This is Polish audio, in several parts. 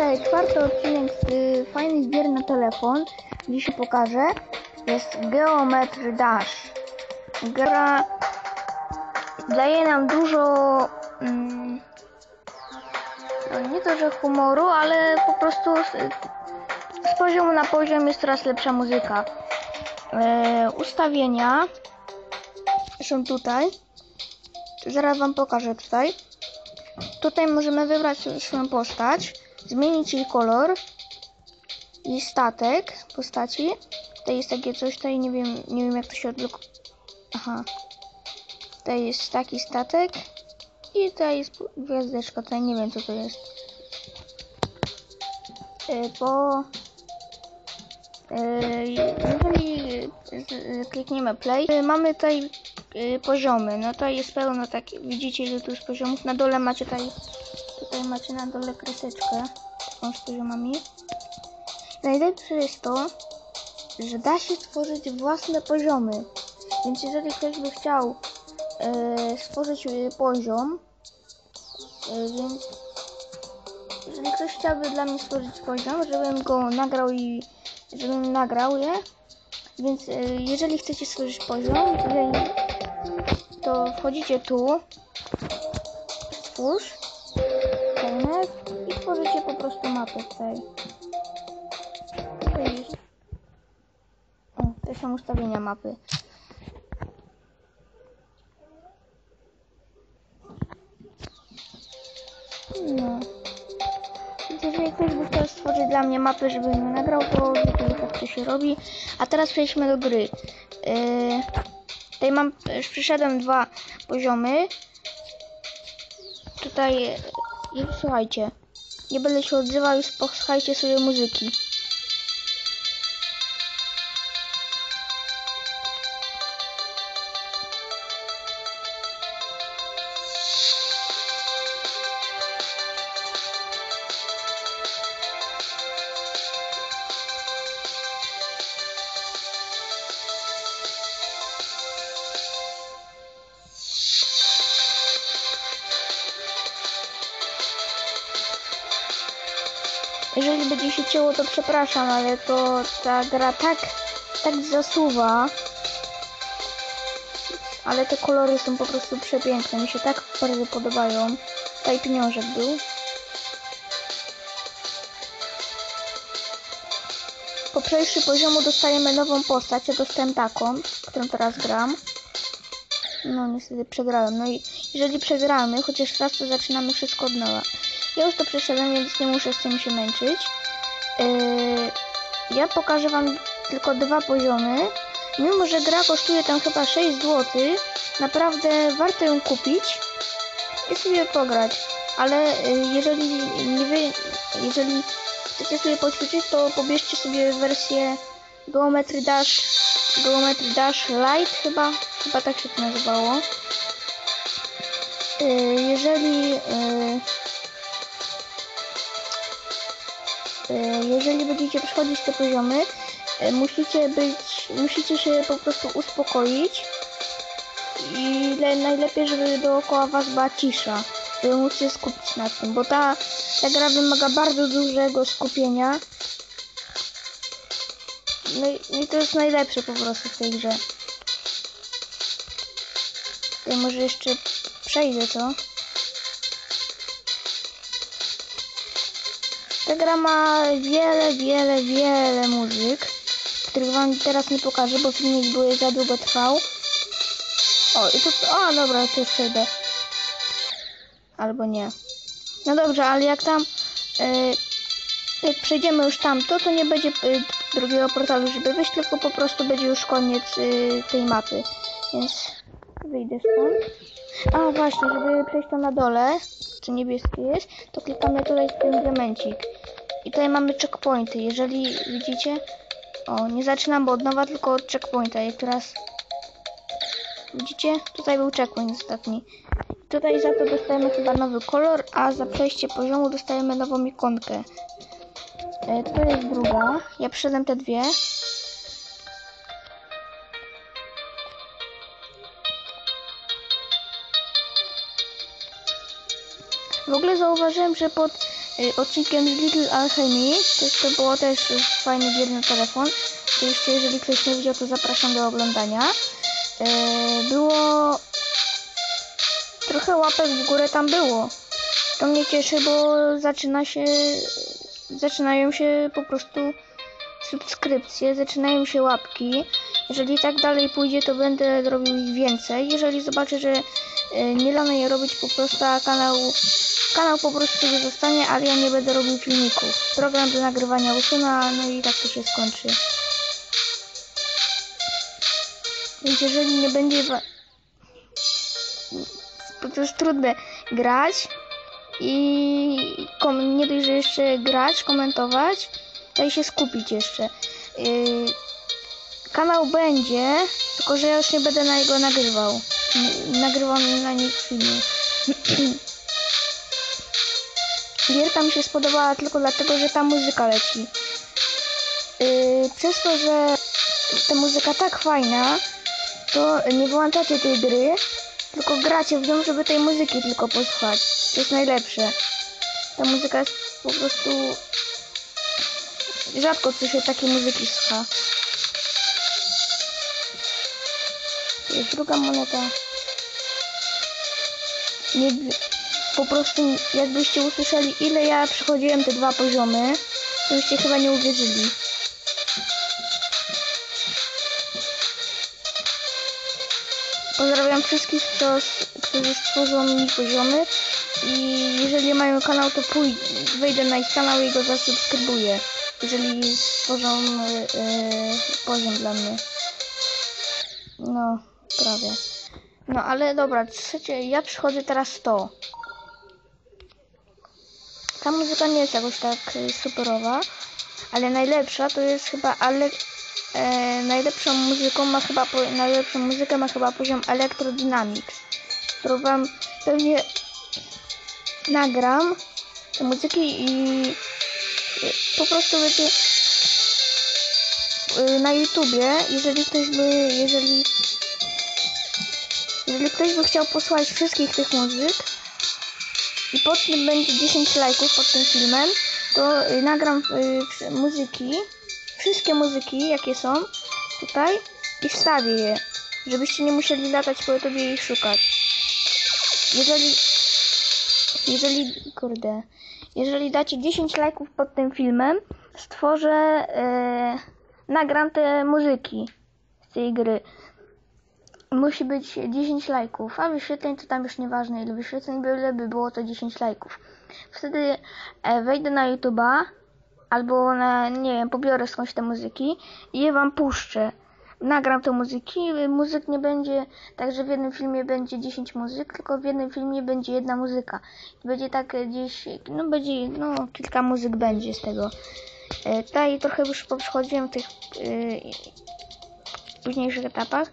Dzisiaj czwarty odcinek z y, fajnych na telefon. Dzisiaj pokażę. Jest Geometry Dash. Gra daje nam dużo mm, no nie to, że humoru, ale po prostu z, z poziomu na poziom jest coraz lepsza muzyka. E, ustawienia są tutaj. Zaraz wam pokażę tutaj. Tutaj możemy wybrać swoją postać, zmienić jej kolor i statek postaci. Tutaj jest takie coś, tutaj nie wiem, nie wiem jak to się odblokuje. Aha. Tutaj jest taki statek i tutaj jest gwiazdeczka, tutaj nie wiem co to jest. Yy, Po yy, jeżeli yy, klikniemy play, yy, mamy tutaj poziomy. No tutaj jest pełno tak, widzicie ile tu jest poziomów. Na dole macie tutaj, tutaj macie na dole kreseczkę taką z poziomami. Najlepsze jest to, że da się stworzyć własne poziomy. Więc jeżeli ktoś by chciał e, stworzyć e, poziom, e, więc jeżeli ktoś chciałby dla mnie stworzyć poziom, żebym go nagrał i żebym nagrał je, więc e, jeżeli chcecie stworzyć poziom, to wchodzicie tu, stwórz, internet i tworzycie po prostu mapę tutaj. Jest. O, to są ustawienia mapy. No. Jeżeli ktoś by chciał stworzyć dla mnie mapę, żebym ją nagrał, to wiecie jak to się robi. A teraz przejdźmy do gry. Yy, tutaj mam, już przyszedłem dwa poziomy. Tutaj, słuchajcie, nie będę się odzywał, już posłuchajcie sobie muzyki. Będzie się cięło, to przepraszam, ale to ta gra tak, tak zasuwa. Ale te kolory są po prostu przepiękne. Mi się tak bardzo podobają. Tutaj pieniążek był. Po przejściu poziomu dostajemy nową postać. Ja dostałem taką, którą teraz gram. No niestety przegrałem. No i jeżeli przegramy, chociaż raz, to zaczynamy wszystko od nowa. Ja już to przeszedłem, więc nie muszę z tym się męczyć. Yy, ja pokażę wam tylko dwa poziomy. Mimo, że gra kosztuje tam chyba 6 zł, naprawdę warto ją kupić i sobie pograć. Ale yy, jeżeli nie wy, jeżeli chcecie sobie poćwiczyć, to pobierzcie sobie wersję Geometry Dash, Geometry Dash Lite chyba, chyba tak się to nazywało. Yy, jeżeli yy, jeżeli będziecie przechodzić te poziomy, musicie być, musicie się po prostu uspokoić i najlepiej, żeby dookoła was była cisza, żeby móc się skupić na tym, bo ta, ta gra wymaga bardzo dużego skupienia. No i, i to jest najlepsze po prostu w tej grze. Tutaj może jeszcze przejdę, co? Ta gra ma wiele, wiele, wiele muzyk, których wam teraz nie pokażę, bo filmik by za długo trwał. O, i to... O, dobra, to już przejdę. Albo nie. No dobrze, ale jak tam... Yy, jak przejdziemy już tamto, to nie będzie yy, drugiego portalu, żeby wyjść, tylko po prostu będzie już koniec yy, tej mapy. Więc wyjdę stąd. A, właśnie, żeby przejść to na dole, co niebieskie jest, to klikamy tutaj ten diamencik. I tutaj mamy checkpointy. Jeżeli widzicie, o, nie zaczynamy od nowa, tylko od checkpointa. Jak teraz widzicie, tutaj był checkpoint ostatni. Tutaj za to dostajemy chyba nowy kolor, a za przejście poziomu dostajemy nową ikonkę. E, to jest druga. Ja przyszedłem te dwie. W ogóle zauważyłem, że pod y, odcinkiem z Little Alchemy. To, to było też fajny gier na telefon. Jeszcze jeżeli ktoś nie widział, to zapraszam do oglądania. Y, było trochę łapek w górę tam było. To mnie cieszy, bo zaczyna się zaczynają się po prostu subskrypcje, zaczynają się łapki. Jeżeli tak dalej pójdzie, to będę robił ich więcej. Jeżeli zobaczę, że e, nie damy je robić po prostu, a kanał, kanał po prostu zostanie, ale ja nie będę robił filmików. Program do nagrywania usunę, no i tak to się skończy. Więc jeżeli nie będzie... To jest trudne grać i kom- nie dość, że jeszcze grać, komentować, to i się skupić jeszcze. Yy, kanał będzie, tylko że ja już nie będę na niego nagrywał. Nagrywam na nich filmy. Gierka mi się spodobała tylko dlatego, że ta muzyka leci. Yy, przez to, że ta muzyka tak fajna, to nie wyłączacie tej gry, tylko gracie w nią, żeby tej muzyki tylko posłuchać. To jest najlepsze. Ta muzyka jest po prostu... Rzadko co się takiej muzyki słucha. Jest druga moneta. Nie, po prostu jakbyście usłyszeli ile ja przechodziłem te dwa poziomy, to byście chyba nie uwierzyli. Pozdrawiam wszystkich, którzy stworzą mi poziomy i jeżeli mają kanał, to pój wejdę na ich kanał i go zasubskrybuję, jeżeli stworzą e, poziom dla mnie. No, prawie. No, ale dobra, trzecie, ja przychodzę teraz to. Ta muzyka nie jest jakoś tak e, superowa, ale najlepsza to jest chyba ale e, najlepszą muzyką ma chyba najlepszą muzykę ma chyba poziom Electrodynamics, którą pewnie nagram te muzyki i po prostu będzie e, na YouTubie, jeżeli ktoś by, jeżeli jeżeli ktoś by chciał posłuchać wszystkich tych muzyk i pod tym będzie 10 lajków pod tym filmem, to y, nagram y, muzyki, wszystkie muzyki jakie są tutaj i wstawię je, żebyście nie musieli latać po YouTubie i szukać. Jeżeli jeżeli, kurde, jeżeli dacie 10 lajków pod tym filmem, stworzę, e, nagram te muzyki z tej gry. Musi być 10 lajków, a wyświetleń to tam już nieważne ile wyświetleń, byle by było to 10 lajków. Wtedy e, wejdę na YouTube'a albo na, nie wiem, pobiorę skądś te muzyki i je wam puszczę. Nagram te muzyki, muzyk nie będzie, także w jednym filmie będzie 10 muzyk, tylko w jednym filmie będzie jedna muzyka. Będzie tak gdzieś, no będzie, no kilka muzyk będzie z tego. E, tutaj trochę już poprzechodziłem w tych e, późniejszych etapach.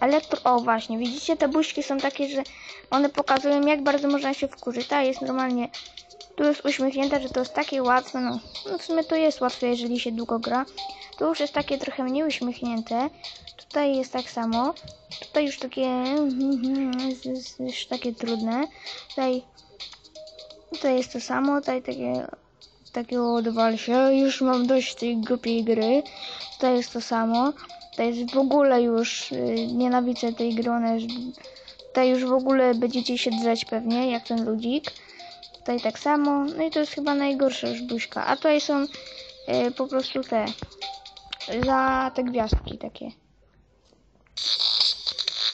Elektro, o właśnie, widzicie, te buźki są takie, że one pokazują jak bardzo można się wkurzyć. Ta jest normalnie, tu jest uśmiechnięta, że to jest takie łatwe, no, no w sumie to jest łatwe, jeżeli się długo gra. Tu już jest takie trochę mniej uśmiechnięte. Tutaj jest tak samo. Tutaj już takie jest, już takie trudne. Tutaj tutaj jest to samo. Tutaj takie takie odwal się. Już mam dość tej głupiej gry. Tutaj jest to samo. Tutaj jest w ogóle już y, nienawidzę tej gry. Ona jest, tutaj już w ogóle będziecie się drzeć pewnie, jak ten ludzik. Tutaj tak samo. No i to jest chyba najgorsza już buźka. A tutaj są y, po prostu te za te gwiazdki takie.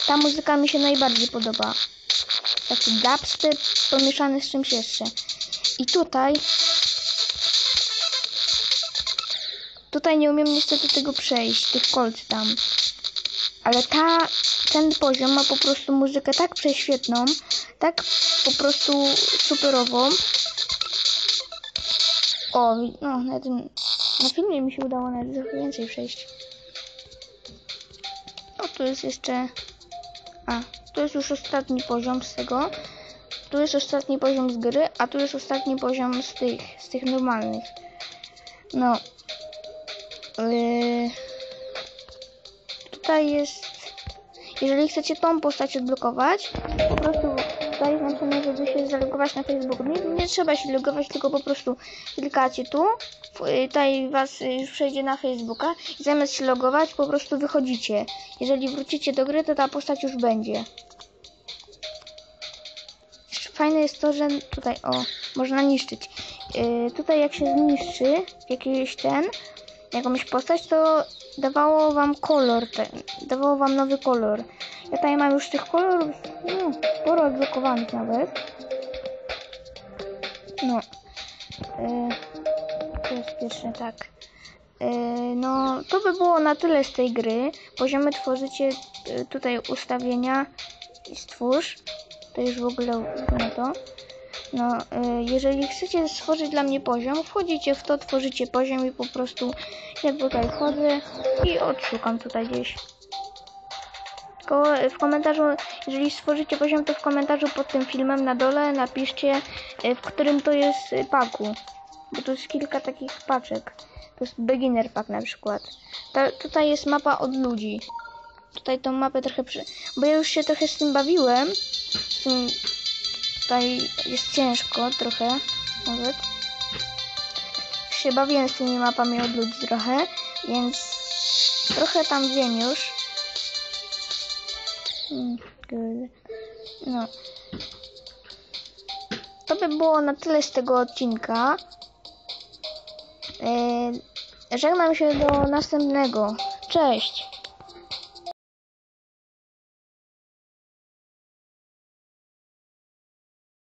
Ta muzyka mi się najbardziej podoba. Taki dubstep pomieszany z czymś jeszcze. I tutaj tutaj nie umiem niestety tego przejść, tych kolc tam. Ale ta, ten poziom ma po prostu muzykę tak prześwietną, tak po prostu superową. O, no, na tym, na filmie mi się udało nawet trochę więcej przejść. O, tu jest jeszcze... A, tu jest już ostatni poziom z tego. Tu jest ostatni poziom z gry, a tu jest ostatni poziom z tych, z tych normalnych. No. Yy, tutaj jest... Jeżeli chcecie tą postać odblokować, po prostu tutaj jest napisane, żeby się zalogować na Facebooku. Nie, nie trzeba się logować, tylko po prostu klikacie tu, y, tutaj was już przejdzie na Facebooka i zamiast się logować, po prostu wychodzicie. Jeżeli wrócicie do gry, to ta postać już będzie. Jeszcze Fajne jest to, że tutaj, o, można niszczyć. Yy, tutaj jak się zniszczy jakiś ten, jakąś postać, to dawało wam kolor, ten, dawało wam nowy kolor. Ja tutaj mam już tych kolorów, no, sporo odblokowanych nawet. No. Yy, to jest pierwsze, tak. Yy, no, to by było na tyle z tej gry. Poziomy tworzycie yy, tutaj ustawienia i stwórz. To już w ogóle na to. No, y, jeżeli chcecie stworzyć dla mnie poziom, wchodzicie w to, tworzycie poziom i po prostu ja tutaj wchodzę i odszukam tutaj gdzieś. Tylko w komentarzu, jeżeli stworzycie poziom, to w komentarzu pod tym filmem na dole napiszcie, y, w którym to jest y, paku. Bo tu jest kilka takich paczek. To jest beginner pack na przykład. Ta, tutaj jest mapa od ludzi. Tutaj tą mapę trochę przy... Bo ja już się trochę z tym bawiłem. Z tym Tutaj jest ciężko trochę nawet. Się bawiłem z tymi mapami od ludzi trochę, więc trochę tam wiem już. No. To by było na tyle z tego odcinka. Yy, żegnam się do następnego. Cześć!